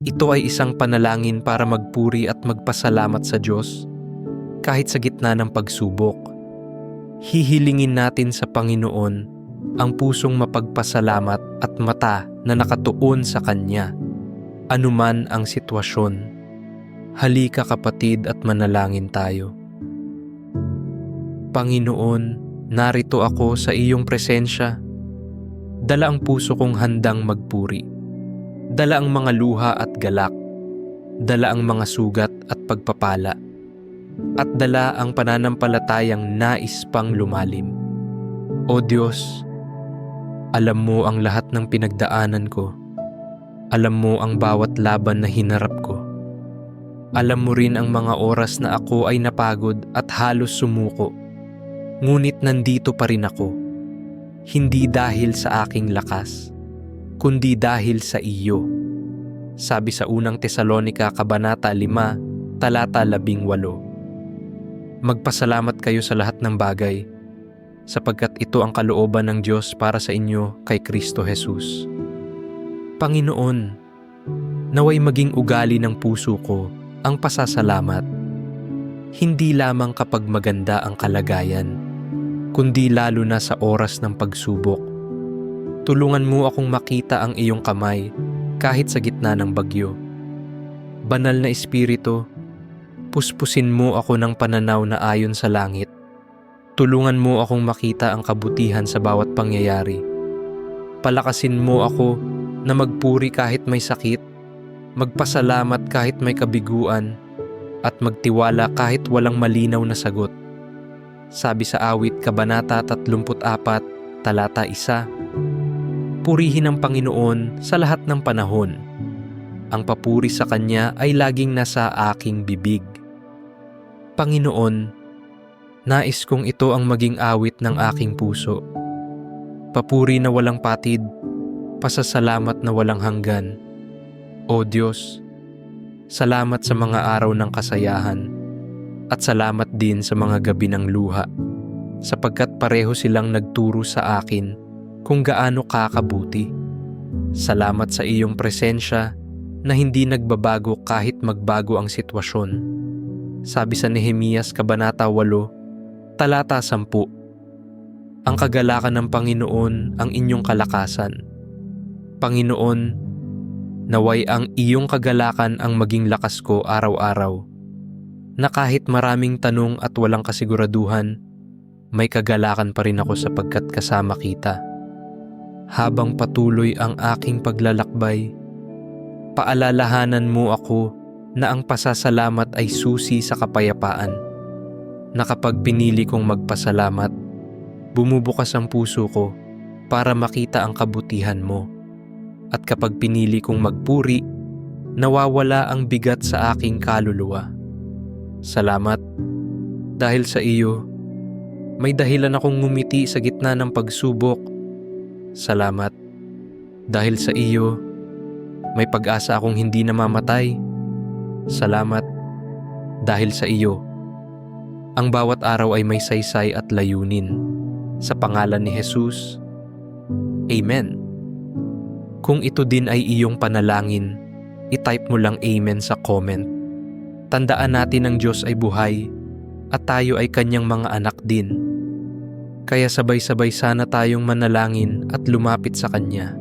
Ito ay isang panalangin para magpuri at magpasalamat sa Diyos kahit sa gitna ng pagsubok. Hihilingin natin sa Panginoon ang pusong mapagpasalamat at mata na nakatuon sa Kanya, anuman ang sitwasyon. Halika kapatid at manalangin tayo. Panginoon, narito ako sa iyong presensya. Dala ang puso kong handang magpuri. Dala ang mga luha at galak. Dala ang mga sugat at pagpapala. At dala ang pananampalatayang nais pang lumalim. O Diyos, alam mo ang lahat ng pinagdaanan ko. Alam mo ang bawat laban na hinarap ko. Alam mo rin ang mga oras na ako ay napagod at halos sumuko. Ngunit nandito pa rin ako. Hindi dahil sa aking lakas, kundi dahil sa iyo. Sabi sa unang Tesalonika Kabanata 5, talata 18. Magpasalamat kayo sa lahat ng bagay, sapagkat ito ang kalooban ng Diyos para sa inyo kay Kristo Jesus. Panginoon, naway maging ugali ng puso ko ang pasasalamat. Hindi lamang kapag maganda ang kalagayan, kundi lalo na sa oras ng pagsubok. Tulungan mo akong makita ang iyong kamay kahit sa gitna ng bagyo. Banal na Espiritu, puspusin mo ako ng pananaw na ayon sa langit. Tulungan mo akong makita ang kabutihan sa bawat pangyayari. Palakasin mo ako na magpuri kahit may sakit, magpasalamat kahit may kabiguan, at magtiwala kahit walang malinaw na sagot. Sabi sa awit Kabanata 34, talata 1, Purihin ang Panginoon sa lahat ng panahon. Ang papuri sa Kanya ay laging nasa aking bibig. Panginoon, nais kong ito ang maging awit ng aking puso. Papuri na walang patid, pasasalamat na walang hanggan. O Diyos, salamat sa mga araw ng kasayahan at salamat din sa mga gabi ng luha sapagkat pareho silang nagturo sa akin kung gaano kakabuti. Salamat sa iyong presensya na hindi nagbabago kahit magbago ang sitwasyon. Sabi sa Nehemias Kabanata 8, talata 10, Ang kagalakan ng Panginoon ang inyong kalakasan. Panginoon, naway ang iyong kagalakan ang maging lakas ko araw-araw. Na kahit maraming tanong at walang kasiguraduhan, may kagalakan pa rin ako sapagkat kasama kita. Habang patuloy ang aking paglalakbay, paalalahanan mo ako na ang pasasalamat ay susi sa kapayapaan. Na kapag pinili kong magpasalamat, bumubukas ang puso ko para makita ang kabutihan mo. At kapag pinili kong magpuri, nawawala ang bigat sa aking kaluluwa. Salamat dahil sa iyo, may dahilan akong ngumiti sa gitna ng pagsubok. Salamat dahil sa iyo, may pag-asa akong hindi namamatay. Salamat dahil sa iyo. Ang bawat araw ay may saysay at layunin. Sa pangalan ni Jesus, Amen. Kung ito din ay iyong panalangin, itype mo lang Amen sa comment. Tandaan natin ang Diyos ay buhay at tayo ay kanyang mga anak din. Kaya sabay-sabay sana tayong manalangin at lumapit sa Kanya.